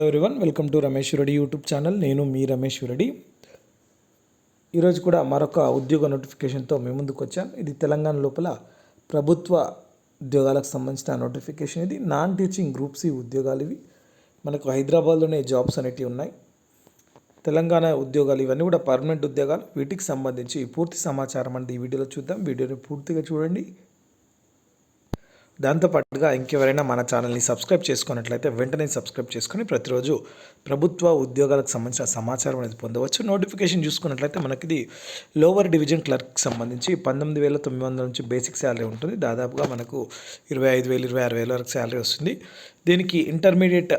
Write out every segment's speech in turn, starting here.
Everyone welcome to Ramesh Reddy YouTube channel నేను మీ రమేష్ రెడ్డి ఈరోజు కూడా మరొక ఉద్యోగ నోటిఫికేషన్తో మీ ముందుకు వచ్చాను. ఇది తెలంగాణ లోపల ప్రభుత్వ ఉద్యోగాలకు సంబంధించిన నోటిఫికేషన్ ఇది. నాన్ టీచింగ్ గ్రూప్ సి ఉద్యోగాలు ఇవి. మనకు హైదరాబాద్లోనే జాబ్స్ అనేటివి ఉన్నాయి. తెలంగాణ ఉద్యోగాలు ఇవన్నీ కూడా పర్మనెంట్ ఉద్యోగాలు. వీటికి సంబంధించి పూర్తి సమాచారం అనేది ఈ వీడియోలో చూద్దాం. వీడియోని పూర్తిగా చూడండి. దాంతోపాటుగా ఇంకెవరైనా మన ఛానల్ని సబ్స్క్రైబ్ చేసుకున్నట్లయితే వెంటనే సబ్స్క్రైబ్ చేసుకుని ప్రతిరోజు ప్రభుత్వ ఉద్యోగాలకు సంబంధించిన సమాచారం అనేది పొందవచ్చు. నోటిఫికేషన్ చూసుకున్నట్లయితే మనకి ఇది లోవర్ డివిజన్ క్లర్క్ సంబంధించి పంతొమ్మిది వేల తొమ్మిది వందల నుంచి బేసిక్ శాలరీ ఉంటుంది. దాదాపుగా మనకు ఇరవై ఐదు వేలు ఇరవై ఆరు వేల వరకు శాలరీ వస్తుంది. దీనికి ఇంటర్మీడియట్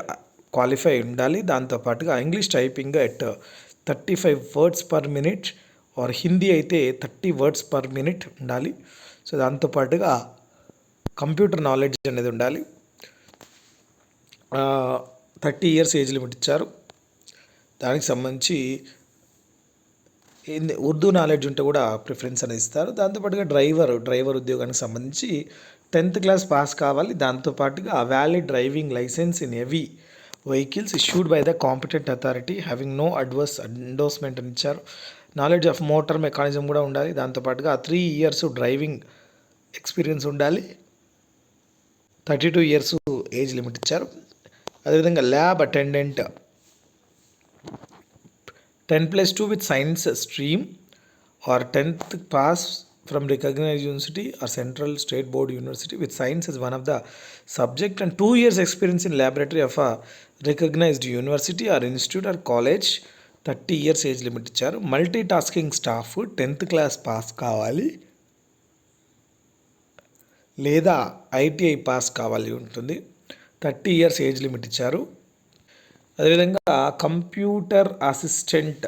క్వాలిఫై ఉండాలి. దాంతోపాటుగా English typing at thirty five words per minute or Hindi అయితే థర్టీ వర్డ్స్ పర్ మినిట్ ఉండాలి. సో దాంతోపాటుగా కంప్యూటర్ నాలెడ్జ్ అనేది ఉండాలి. థర్టీ ఇయర్స్ ఏజ్ లిమిట్ ఇచ్చారు. దానికి సంబంధించి ఏంది ఉర్దూ నాలెడ్జ్ ఉంటే కూడా ప్రిఫరెన్స్ అనేది ఇస్తారు. దాంతోపాటుగా డ్రైవర్ డ్రైవర్ ఉద్యోగానికి సంబంధించి టెన్త్ క్లాస్ పాస్ కావాలి. దాంతోపాటుగా valid driving licence in heavy vehicles issued by the competent authority having no adverse endorsement అని ఇచ్చారు. నాలెడ్జ్ ఆఫ్ మోటార్ మెకానిజం కూడా ఉండాలి. దాంతోపాటుగా త్రీ ఇయర్స్ డ్రైవింగ్ ఎక్స్పీరియన్స్ ఉండాలి. Thirty two years age limit ఇచ్చారు. అదేవిధంగా lab attendant ten plus two with science stream or tenth pass from recognise university or central state board university with science is one of the subject and two years experience in laboratory of a recognised university or institute or college thirty years age limit ఇచ్చారు. Multi tasking staff tenth class pass కావాలి. లేదా ITI pass కావాలి ఉంటుంది. Thirty years age limit ఇచ్చారు. అదేవిధంగా computer assistant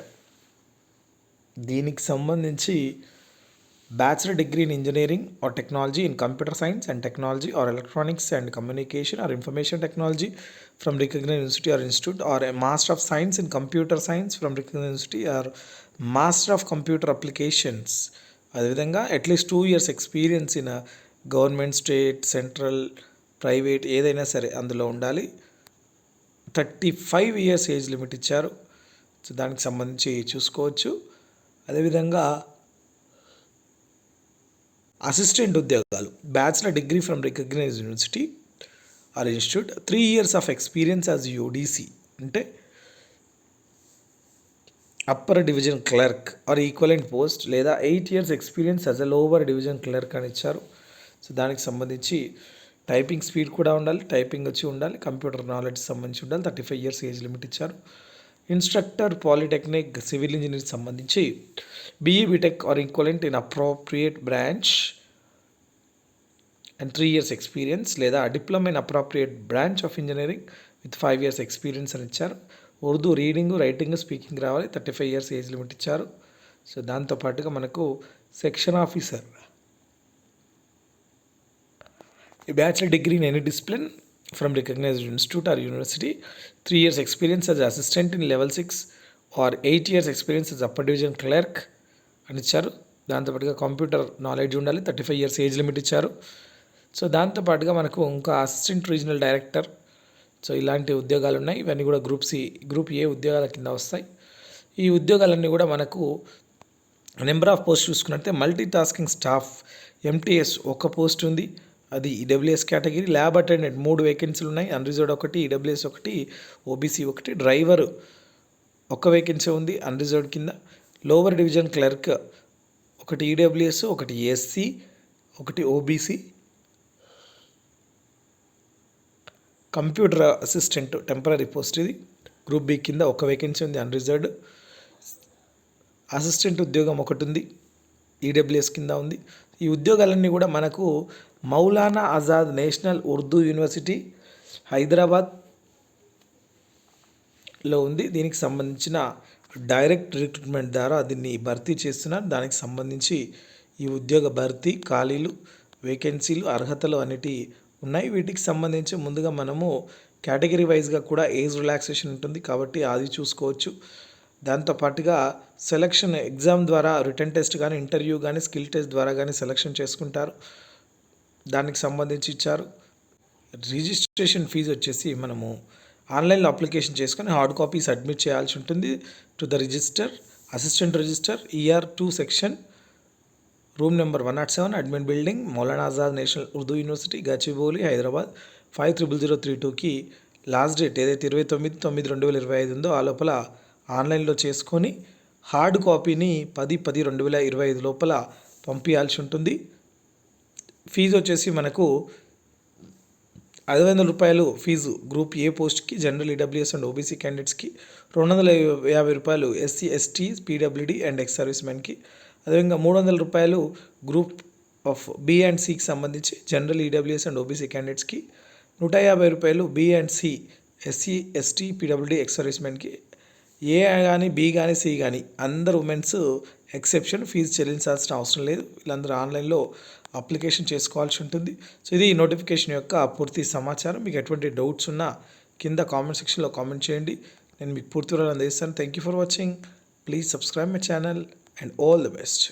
దీనికి సంబంధించి bachelor degree in engineering or technology in computer science and technology or electronics and communication or information technology from recognise university or institute or a master of science in computer science from recognise university or master of computer applications. అదేవిధంగా at least two years experience in government state central private ఏదైనా సరే అందులో ఉండాలి. Thirty five years age limit ఇచ్చారు. So దానికి సంబంధించి చూసుకోవచ్చు. అదేవిధంగా అసిస్టెంట్ ఉద్యోగాలు bachelor degree from recognise university or institute three years of experience as UDC అంటే upper division clerk or equivalent post లేదా eight years experience as a lower division clerk అని ఇచ్చారు. సో దానికి సంబంధించి టైపింగ్ స్పీడ్ కూడా ఉండాలి typing వచ్చి ఉండాలి కంప్యూటర్ నాలెడ్జ్ సంబంధించి ఉండాలి. Thirty five years age limit ఇచ్చారు. ఇన్స్ట్రక్టర్ పాలిటెక్నిక్ సివిల్ ఇంజనీర్ సంబంధించి BE BTech or equivalent in appropriate branch and three years experience లేదా diploma in appropriate branch of engineering with five years experience అని ఇచ్చారు. Urdu reading writing speaking రావాలి. Thirty five years age limit ఇచ్చారు. So దాంతోపాటుగా మనకు section officer A bachelor degree in any discipline from recognized institute or university, years years experience as assistant in level 6 or eight years experience as upper division clerk అని ఇచ్చారు. దాంతోపాటుగా computer knowledge ఉండాలి thirty five years age limit ఇచ్చారు. So దాంతోపాటుగా మనకు ఇంకా assistant regional director so ఇలాంటి ఉద్యోగాలు ఉన్నాయి. ఇవన్నీ కూడా గ్రూప్ సి గ్రూప్ ఏ ఉద్యోగాల కింద వస్తాయి. ఈ ఉద్యోగాలన్నీ కూడా మనకు నెంబర్ ఆఫ్ పోస్ట్ చూసుకున్నట్టే మల్టీ టాస్కింగ్ స్టాఫ్ ఎంటీఎస్ ఒక పోస్ట్ ఉంది. అది ఈడబ్ల్యూఎస్ కేటగిరీ ల్యాబ్ అటెండెంట్ మూడు వేకెన్సీలు ఉన్నాయి. అన్రిజర్వ్డ్ ఒకటి ఈడబ్ల్యూఎస్ ఒకటి ఓబీసీ ఒకటి. డ్రైవర్ ఒక వేకెన్సీ ఉంది అన్రిజర్వ్డ్ కింద. లోవర్ డివిజన్ క్లర్క్ ఒకటి ఈడబ్ల్యూఎస్ ఒకటి ఎస్సీ ఒకటి OBC computer assistant temporary post ఇది. గ్రూప్ బి కింద ఒక వేకెన్సీ ఉంది అన్రిజర్వ్డ్ అసిస్టెంట్ ఉద్యోగం ఒకటి ఉంది. ఈడబ్ల్యూఎస్ కింద ఉంది. ఈ ఉద్యోగాలన్నీ కూడా మనకు మౌలానా ఆజాద్ నేషనల్ ఉర్దూ యూనివర్సిటీ హైదరాబాద్లో ఉంది. దీనికి సంబంధించిన డైరెక్ట్ రిక్రూట్మెంట్ ద్వారా దీన్ని భర్తీ చేస్తున్నారు. దానికి సంబంధించి ఈ ఉద్యోగ భర్తీ ఖాళీలు వేకెన్సీలు అర్హతలు అనేటి ఉన్నాయి. వీటికి సంబంధించి ముందుగా మనము కేటగిరీ వైజ్గా కూడా ఏజ్ రిలాక్సేషన్ ఉంటుంది కాబట్టి అది చూసుకోవచ్చు. దాంతోపాటుగా సెలక్షన్ ఎగ్జామ్ ద్వారా రిటర్న్ టెస్ట్ కానీ ఇంటర్వ్యూ కానీ స్కిల్ టెస్ట్ ద్వారా కానీ సెలక్షన్ చేసుకుంటారు. దానికి సంబంధించి ఇచ్చారు. రిజిస్ట్రేషన్ ఫీజు వచ్చేసి మనము ఆన్లైన్లో అప్లికేషన్ చేసుకొని హార్డ్ కాపీ సబ్మిట్ చేయాల్సి ఉంటుంది. To the register assistant register E R two section room number one nought seven admin building Maulana Azad National Urdu University Gachibowli Hyderabad five triple zero three టూకి last date ఏదైతే ఇరవై తొమ్మిది తొమ్మిది రెండు వేల ఇరవై ఐదు ఉందో ఆ లోపల ఆన్లైన్లో చేసుకొని హార్డ్ కాపీని పది పది రెండు వేల ఇరవై ఐదు లోపల పంపించాల్సి ఉంటుంది. ఫీజు వచ్చేసి మనకు ఐదు వందల రూపాయలు ఫీజు గ్రూప్ ఏ పోస్ట్కి జనరల్ ఈడబ్ల్యూఎస్ అండ్ ఓబీసీ క్యాండిడేట్స్కి రెండు వందల యాభై రూపాయలు SC ST PWD and ex service మెన్కి అదేవిధంగా మూడు వందల రూపాయలు గ్రూప్ ఆఫ్ బి అండ్ సికి సంబంధించి జనరల్ ఈడబ్ల్యూఎస్ అండ్ ఓబీసీ క్యాండిడేట్స్కి నూట యాభై రూపాయలు B and C SC ST PWD ex service మెన్కి ఏ కానీ బి కానీ సి కానీ అందరు ఉమెన్స్ ఎక్సెప్షన్ ఫీజు చెల్లించాల్సిన అవసరం లేదు. వీళ్ళందరూ ఆన్లైన్లో అప్లికేషన్ చేసుకోవాల్సి ఉంటుంది. సో ఇది నోటిఫికేషన్ యొక్క పూర్తి సమాచారం. మీకు ఎటువంటి డౌట్స్ ఉన్నా కింద కామెంట్ సెక్షన్లో కామెంట్ చేయండి. నేను మీకు పూర్తి వివరాలు అందిస్తాను. Thank you for watching please subscribe my channel and all the best